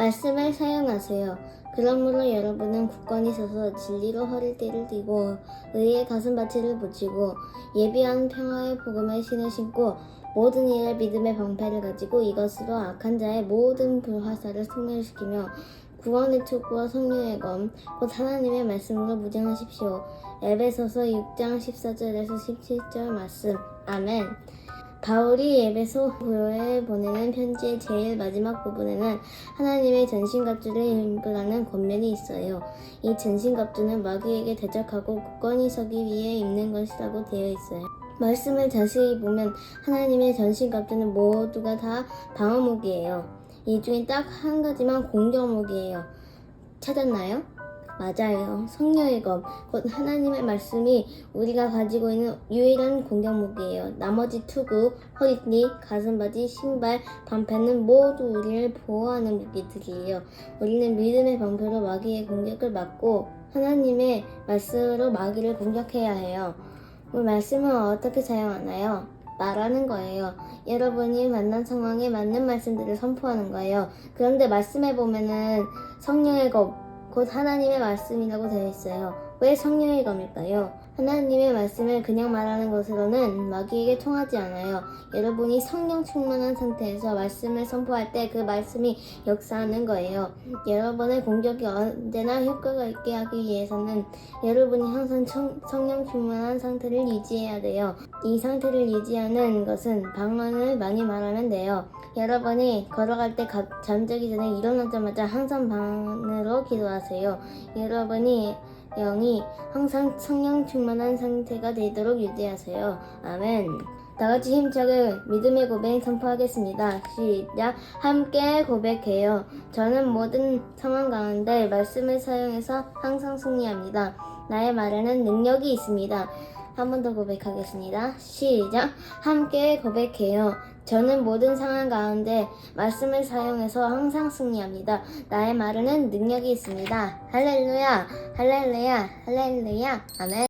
말씀을 사용하세요. 그러므로 여러분은 굳건히 서서 진리로 허리띠를 띠고 의의 가슴바치를 붙이고 예비한 평화의 복음을 신을 신고 모든 일에 믿음의 방패를 가지고 이것으로 악한 자의 모든 불화살을 소멸시키며 구원의 촉구와 성령의 검, 곧 하나님의 말씀으로 무장하십시오. 에베소서 6장 14절에서 17절 말씀. 아멘. 바울이 에베소 교회에 보내는 편지의 제일 마지막 부분에는 하나님의 전신갑주를 입으라는 권면이 있어요. 이 전신갑주는 마귀에게 대적하고 굳건히 서기 위해 입는 것이라고 되어 있어요. 말씀을 자세히 보면 하나님의 전신갑주는 모두가 다 방어무기예요. 이 중에 딱 한 가지만 공격무기예요. 찾았나요? 맞아요. 성령의 검, 곧 하나님의 말씀이 우리가 가지고 있는 유일한 공격무기예요. 나머지 투구, 허리띠, 가슴바지, 신발, 방패는 모두 우리를 보호하는 무기들이에요. 우리는 믿음의 방패로 마귀의 공격을 막고 하나님의 말씀으로 마귀를 공격해야 해요. 그 말씀은 어떻게 사용하나요? 말하는 거예요. 여러분이 만난 상황에 맞는 말씀들을 선포하는 거예요. 그런데 말씀에 보면은 성령의 검, 곧 하나님의 말씀이라고 되어 있어요. 왜 성령의 검일까요? 하나님의 말씀을 그냥 말하는 것으로는 마귀에게 통하지 않아요. 여러분이 성령 충만한 상태에서 말씀을 선포할 때 그 말씀이 역사하는 거예요. 여러분의 공격이 언제나 효과가 있게 하기 위해서는 여러분이 항상 청- 성령 충만한 상태를 유지해야 돼요. 이 상태를 유지하는 것은 방언을 많이 말하면 돼요. 여러분이 걸어갈 때 가- 잠자기 전에 일어나자마자 항상 방언으로 기도하세요. 여러분이 영이 항상 성령 충만한 상태가 되도록 유지하세요. 아멘. 다 같이 힘차게 믿음의 고백 선포하겠습니다. 시작. 함께 고백해요. 저는 모든 상황 가운데 말씀을 사용해서 항상 승리합니다. 나의 말에는 능력이 있습니다. 한 번 더 고백하겠습니다. 시작. 함께 고백해요. 저는 모든 상황 가운데 말씀을 사용해서 항상 승리합니다. 나의 말에는 능력이 있습니다. 할렐루야, 할렐루야, 할렐루야, 아멘.